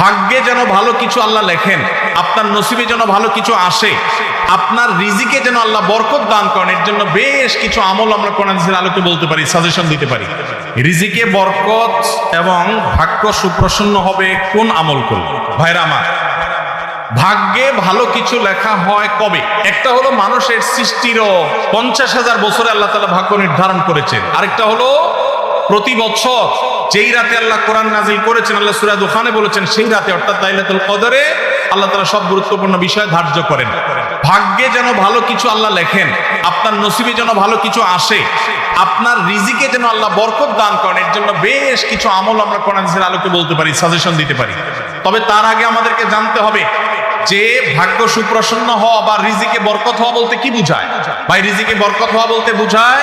ভাগ্যে যেন ভালো কিছু আল্লাহ লেখেন, আপনার নসিবে যেন ভালো কিছু আসে, আপনার রিজিকে যেন আল্লাহ বরকত দান করেন, এর জন্য বেশ কিছু আমল আমরা কোরআন আলোকে বলতে পারি সাজেশন দিতে পারি। রিজিকে বরকত এবং ভাগ্য সুপ্রসন্ন হবে কোন আমল করলে? ভাইরা আমার, ভাগ্যে ভালো কিছু লেখা হয় কবে? একটা হলো মানুষের সৃষ্টিরও পঞ্চাশ হাজার বছরে আল্লাহ তালা ভাগ্য নির্ধারণ করেছেন, আরেকটা হলো প্রতি বছর। যেই রাতে আল্লাহ কোরআন নাজিল করেছেন, আল্লাহ সুরাদ ওখানে বলেছেন, সেই রাতে, অর্থাৎ তাইলাতুল কদরে, আল্লাহ তারা সব গুরুত্বপূর্ণ বিষয় ধার্য করেন। ভাগ্যে যেন ভালো কিছু আল্লাহ লেখেন, আপনার নসিবে যেন ভালো কিছু আসে, আপনার রিজিকে যেন আল্লাহ বরকত দান করেন, এর জন্য বেশ কিছু আমল আমরা কোরআন আলোকে বলতে পারি সাজেশন দিতে পারি। তবে তার আগে আমাদেরকে জানতে হবে যে ভাগ্য সুপ্রসন্ন হওয়া বা রিজিকে বরকত হওয়া বলতে কি বুঝায়? ভাই, রিজিকে বরকত হওয়া বলতে বুঝায়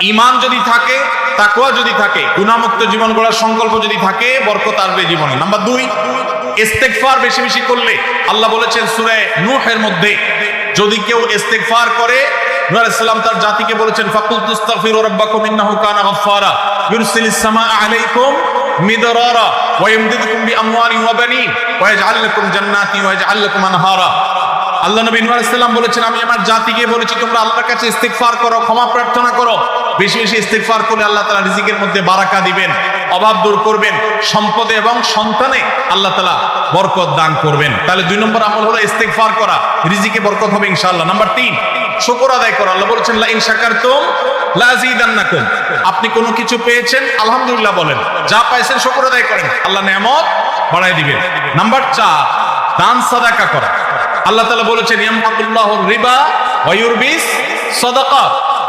ইমান যদি থাকে, তাকওয়া যদি থাকে গুণামুক্ত জীবন গড়ার সংকল্প যদি থাকে, বরকত আসবে জীবনে। নাম্বার দুই, ইস্তেগফার বেশি বেশি করলে, আল্লাহ বলেছেন সূরা নূহের মধ্যে, যদি কেউ ইস্তেগফার করে তার জাতিকে বলেছেন ফাকুল আলাইকুম আল্লাহ নবী নূহ বলেছেন, আমি আমার জাতিকে বলেছি, তোমরা আল্লাহর কাছে ইস্তেগফার করো, ক্ষমা প্রার্থনা করো। বেশি বেশি ইস্তেগফার করলে আল্লাহ তালা রিজিকের মধ্যে বারাকা দিবেন, অভাব দূর করবেন, সম্পদে এবং সন্তানে আল্লাহ তালা বরকত দান করবেন। তাহলে দুই নম্বর আমল হলো ইস্তেগফার করা, রিজিকে বরকত হবে ইনশাআল্লাহ। নাম্বার তিন, শুকর আদায় করা। আল্লাহ বলেছেন লা ইন শাকারতুম লাযিদান্নাকুম আপনি কোনো কিছু পেয়েছেন, আলহামদুলিল্লাহ বলেন। যা পাইছেন শুকর আদায় করেন। আল্লাহ নেয়ামত বাড়ায় দিবেন। নাম্বার চার, দান সাদাকা করা। আল্লাহ তাআলা বলেছেন ইয়ামহাকুল্লাহু রিবা ওয়া ইউরবিস সাদাকা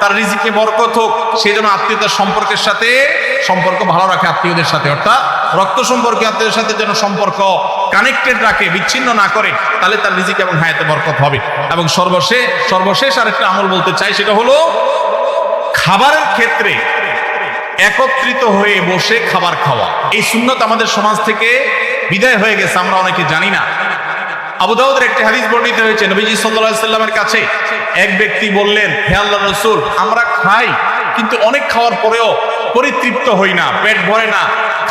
তার রিজিকে বরকত হোক, সে যেন আত্মীয়তার সম্পর্কের সাথে সম্পর্ক ভালো রাখে আত্মীয়দের সাথে। অর্থাৎ রক্ত সম্পর্কে আত্মীয়দের সাথে যেন সম্পর্ক কানেক্টেড রাখে, বিচ্ছিন্ন না করে, তাহলে তার রিজিক এবং হায়াতে বরকত হবে। এবং সর্বশেষ সর্বশেষ আরেকটা আমল বলতে চাই, সেটা হলো খাবারের ক্ষেত্রে একত্রিত হয়ে বসে খাবার খাওয়া। এই সুন্নত আমাদের সমাজ থেকে বিদায় হয়ে গেছে, আমরা অনেকে জানি না। আবু দাউদের একটি হাদিস বর্ণিত হয়েছে, নবীজি সাল্লাল্লাহু সাল্লামের কাছে এক ব্যক্তি বললেন, হে আল্লাহর রাসূল, আমরা খাই, কিন্তু অনেক খাওয়ার পরেও পরিতৃপ্ত হই না, পেট ভরে না,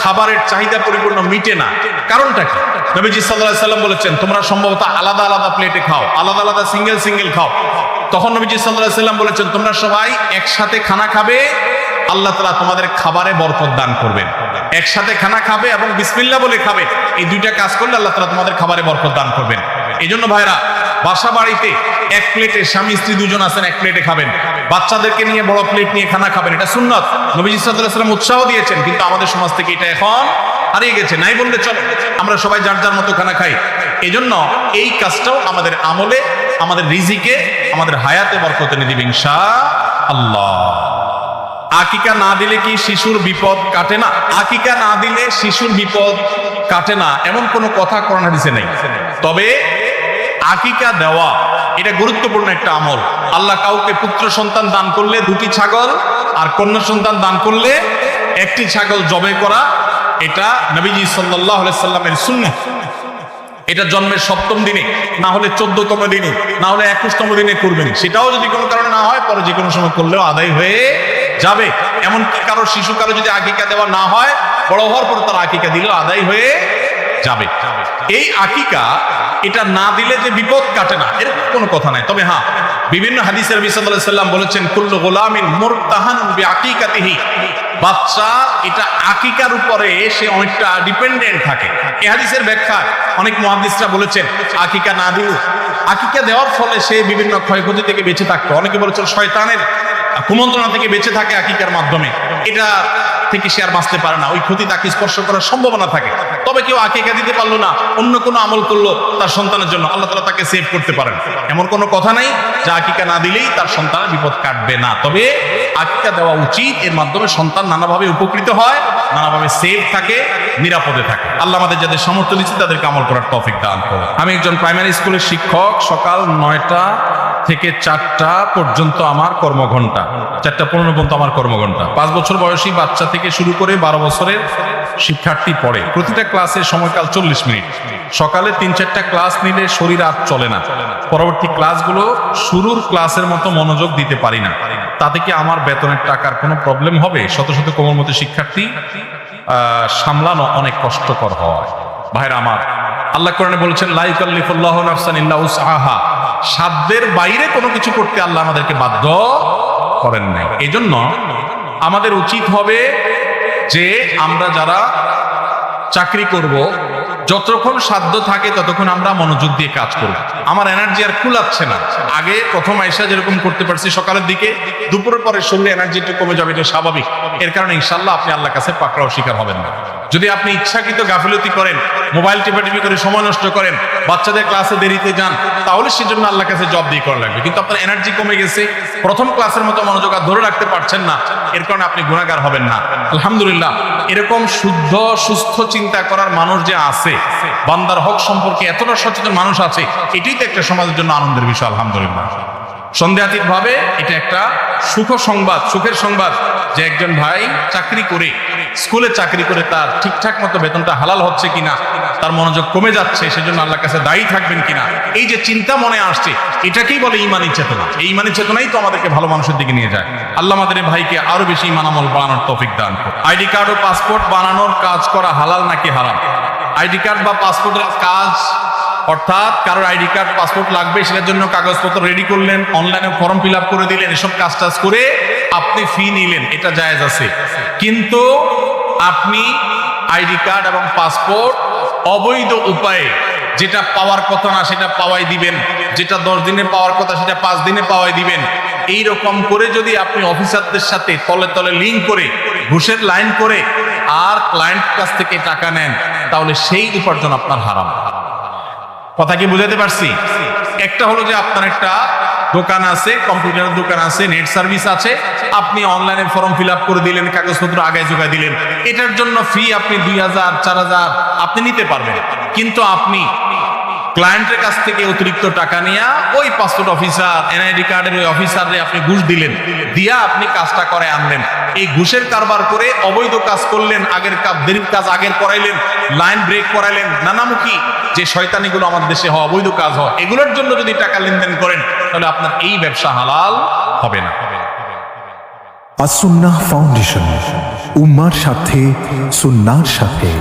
খাবারের চাহিদা পরিপূর্ণ মিটে না। কারণটা কি? নবীজি সাল্লাল্লাহু সাল্লাম বলেছেন, তোমরা সম্ভবত আলাদা আলাদা প্লেটে খাও, আলাদা আলাদা সিঙ্গেল সিঙ্গেল খাও। তখন নবীজি সাল্লাল্লাহু সাল্লাম বলেছেন, তোমরা সবাই একসাথে খানা খাবে, আল্লাহ তালা তোমাদের খাবারে বরকত দান করবেন। একসাথে খানা খাবে এবং বিসমিল্লা বলে খাবে, এই দুইটা কাজ করলে আল্লাহ তালা তোমাদের খাবারে বরকত দান করবেন। এই জন্য ভাইরা, বাসা বাড়িতে এক প্লেটে স্বামী, স্ত্রী দুজন আছেন, এক প্লেটে খাবেন। বাচ্চাদেরকে নিয়ে, বড় প্লেট নিয়ে খানা খাবেন, এটা সুন্নত। নবীজি সাল্লাম উৎসাহ দিয়েছেন, কিন্তু আমাদের সমাজ থেকে এটা এখন হারিয়ে গেছে। নাই বললে চলো। আমরা সবাই যার যার মতো খানা খাই। এই জন্য এই কাজটাও আমাদের আমলে, আমাদের রিজিকে, আমাদের হায়াতে বরকত এনে দিবে ইনশা আল্লাহ আকিকা না দিলে কি শিশুর বিপদ কাটে না? আকিকা না দিলে শিশুর বিপদ কাটে না, এমন কোনো কথা কোরআন হাদিসে নেই। তবে আকিকা দেওয়া, এটা গুরুত্বপূর্ণ একটা আমল। আল্লাহ কাউকে পুত্র সন্তান দান করলে দুটি ছাগল, আর কন্যা সন্তান দান করলে একটি ছাগল জবে করা, এটা নবীজি সাল্লাহ সাল্লামের শূন্য এটা জন্মের সপ্তম দিনে, না হলে চোদ্দতম দিনে, না হলে একুশতম দিনে করবেন। সেটাও যদি কোনো কারণে না হয়, পরে যে কোনো সময় করলেও আদায় হয়ে যাবে। এমনকি কারও শিশু কারও যদি আকিকা দেওয়া না হয়, বড় হওয়ার পর তার আকিকা দিলেও আদায় হয়ে যাবে। এই আকিকা এটা না দিলে যে বিপদ কাটে না এরকম কোনো কথা নাই। তবে হ্যাঁ বিভিন্ন হাদিসের বিসাল্লাম বলেছেন, কুল্লু গোলামিন বি আকিকাতিহি বাচ্চা এটা আকিকার উপরে সে অনেকটা ডিপেন্ডেন্ট থাকে। এ হাদিসের ব্যাখ্যা অনেক মহাদিসরা বলেছেন, আকিকা না দিল আকিকা দেওয়ার ফলে সে বিভিন্ন ক্ষয়ক্ষতি থেকে বেঁচে থাকতো। অনেকে বলেছেন, শয়তানের কুমন্ত্রণা থেকে বেঁচে থাকে আকিকার মাধ্যমে। এটা থেকে সে আর বাঁচতে পারে না। ওই ক্ষতি তাকে স্পর্শ করার সম্ভাবনা থাকে। তবে কেউ আকিকা দিতে পারল না, অন্য কোনো আমল করল তার সন্তানের জন্য। আল্লাহ তালা তাকে সেভ করতে পারেন। এমন কোনো কথা নাই যে আকিকা না দিলেই তার সন্তানের বিপদ কাটবে না। তবে আকিকা দেওয়া উচিত, এর মাধ্যমে সন্তান নানাভাবে উপকৃত হয়, নানাভাবে সেভ থাকে, নিরাপদে থাকে। আল্লাহ আমাদের যাদের সামর্থ্য দিচ্ছে, তাদেরকে আমল করার তফিক দান করে আমি একজন প্রাইমারি স্কুলের শিক্ষক, সকাল নয়টা থেকে চারটা পর্যন্ত আমার কর্মঘন্টা চারটা পনেরো পর্যন্ত আমার কর্মঘন্টা পাঁচ বছর বয়সী বাচ্চা থেকে শুরু করে বারো বছরের শিক্ষার্থী পড়ে। প্রতিটা ক্লাসের সময়কাল চল্লিশ মিনিট। সকালে তিন চারটা ক্লাস নিলে শরীর আর চলে না। পরবর্তী ক্লাসগুলো শুরুর ক্লাসের মতো মনোযোগ দিতে পারি না। তাতে কি আমার বেতনের টাকার কোনো প্রবলেম হবে? শত শত কোমর মতো শিক্ষার্থী সামলানো অনেক কষ্টকর হয়। ভাইরা আমার আল্লাহ কোরআনে বলেছেন লাইকাল্লিফুল্লাহ নাফসান ইল্লা উসআহা। সাধ্যের বাইরে কোনো কিছু করতে আল্লাহ আমাদেরকে বাধ্য করেন নাই। এই জন্য আমাদের উচিত হবে যে আমরা যারা চাকরি করব, যতক্ষণ সাধ্য থাকে ততক্ষণ আমরা মনোযোগ দিয়ে কাজ করব। আমার এনার্জি আর কুলাচ্ছে না। আগে প্রথম আইসা যেরকম করতে পারছি সকালের দিকে, দুপুরের পরে শরীরে এনার্জি একটু কমে যাবে, এটা স্বাভাবিক। এর কারণে ইনশাল্লাহ আপনি আল্লাহ কাছে পাকড়াও শিকার হবেন না। যদি আপনি ইচ্ছাকৃত গাফিলতি করেন, মোবাইল টিপাটিপি করে সময় নষ্ট করেন, বাচ্চাদের ক্লাসে দেরিতে যান, তাহলে সেজন্য আল্লাহ কাছে জব দিয়ে করা লাগবে। কিন্তু আপনার এনার্জি কমে গেছে, প্রথম ক্লাসের মতো মনোযোগ আর ধরে রাখতে পারছেন না, এর কারণে আপনি গুণাগার হবেন না। আলহামদুলিল্লাহ, এরকম শুদ্ধ, সুস্থ চিন্তা করার মানুষ যে আছে, বান্দার হক সম্পর্কে এতটা সচেতন মানুষ আছে, এটাই তো একটা সমাজের জন্য আনন্দের বিষয়, আলহামদুলিল্লাহ। সন্দেহাতীত ভাবে এটা একটা সুখ সংবাদ, সুখের সংবাদ যে একজন ভাই চাকরি করে, স্কুলে চাকরি করে তার ঠিকঠাক মতো বেতনটা হালাল হচ্ছে কিনা, তার মনোযোগ কমে যাচ্ছে, সেজন্য আল্লাহর কাছে দায়ী থাকবেন কিনা, এই যে চিন্তা মনে আসছে, এটাকেই বলে ইমানি চেতনা। এই ইমানি চেতনাই তো আমাদেরকে ভালো মানুষের দিকে নিয়ে যায়। আল্লাহ আমাদের ভাইকে আরও বেশি ইমান আমল বানানোর তৌফিক দান আইডি কার্ড ও পাসপোর্ট বানানোর কাজ করা হালাল নাকি হারাম? আইডি কার্ড বা পাসপোর্টের কাজ অর্থাৎ কারোর আইডি কার্ড, পাসপোর্ট লাগবে, সেটার জন্য কাগজপত্র রেডি করলেন অনলাইনে ফর্ম ফিল করে দিলেন, এসব কাজ টাজ করে আপনি ফি নিলেন, এটা জায়েজ আছে। কিন্তু আপনি আইডি কার্ড এবং পাসপোর্ট অবৈধ উপায়ে যেটা পাওয়ার কথা না, সেটা পাওয়াই দিবেন। যেটা দশ দিনে পাওয়ার কথা, সেটা পাঁচ দিনে পাওয়াই দিবেন। এই রকম করে যদি আপনি অফিসারদের সাথে তলে তলে লিঙ্ক করে, ঘুষের লাইন করে, আর ক্লায়েন্ট কাছ থেকে টাকা নেন, তাহলে সেই উপার্জন আপনার হারাম। কথা কি বুঝাতে পারছি? একটা হলো যে আপনার একটা দোকান আছে, কম্পিউটারের দোকান আছে, নেট সার্ভিস আছে, আপনি অনলাইনে ফর্ম ফিল আপ করে দিলেন, কাগজপত্র আগে জোগায় দিলেন। এটার জন্য ফি আপনি দুই হাজার, চার হাজার, আপনি নিতে পারবেন। কিন্তু আপনি ক্লায়েন্টের কাছ থেকে অতিরিক্ত টাকা নিয়ে ওই পাসপোর্ট অফিসার এনআইডি কার্ডের ওই অফিসারে আপনি ঘুষ দিলেন। দিয়া আপনি কাজটা করে আনলেন। এই ঘুষের কারবার করে অবৈধ কাজ করলেন, আগের কাজ দেরির কাজ আগের করাইলেন লাইন ব্রেক করাইলেন, নানামুখী যে শয়তানিগুলো আমাদের দেশে হয়, অবৈধ কাজ হয়, এগুলোর জন্য যদি টাকা লেনদেন করেন, তাহলে আপনার এই ব্যবসা হালাল হবে না। আসুন্নাহ ফাউন্ডেশন, উম্মার সাথে সুন্নার সাথে।